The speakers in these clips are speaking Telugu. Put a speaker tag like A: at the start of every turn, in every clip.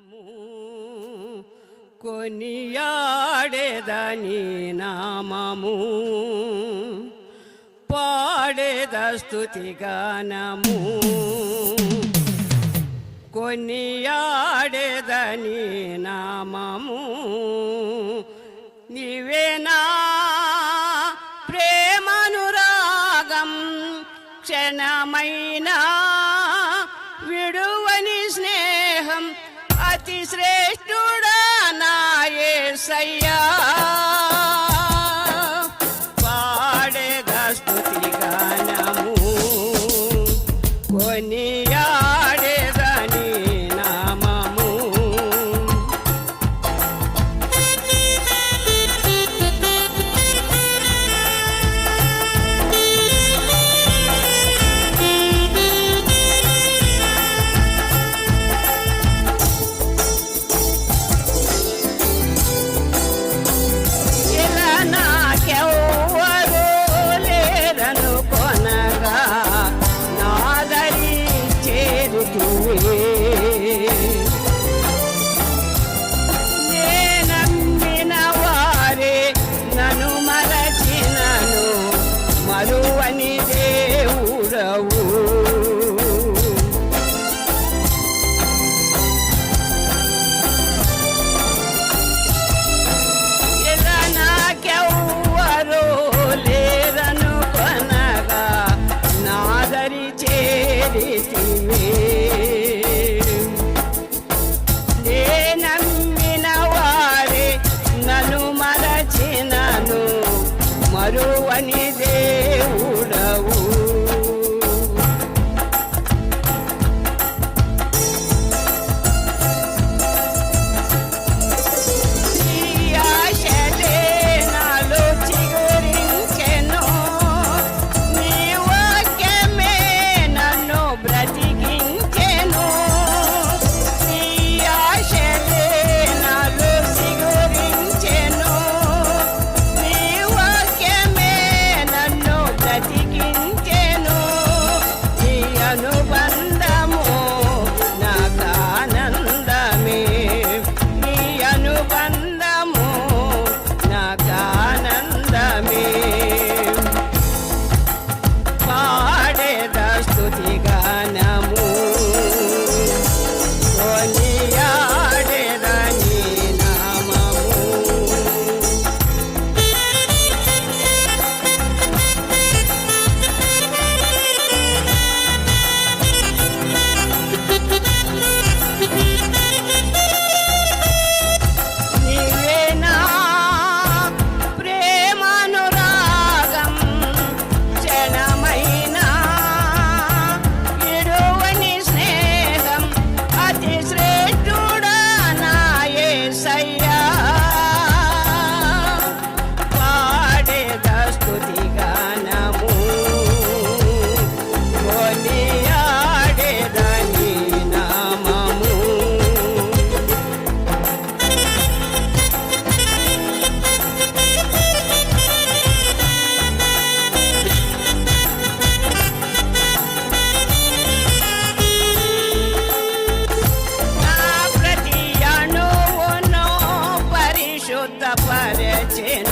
A: గానము కొనియాడేదని నామము. పాడేద స్థుతిగానము కొనియాడేదని నామము. నీవేనా ప్రేమనురాగం క్షణమైనా విడువని స్నేహం అతి శ్రేష్ఠుడా నాయసయ్యా సయ్యా Giovanni. Trẻ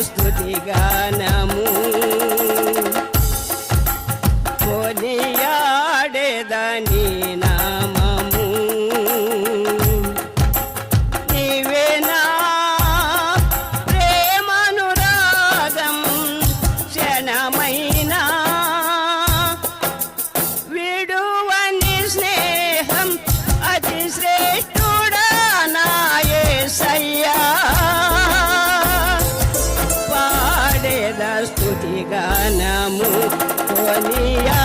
A: పాడేద స్తుతి గానము కొనియాడేదని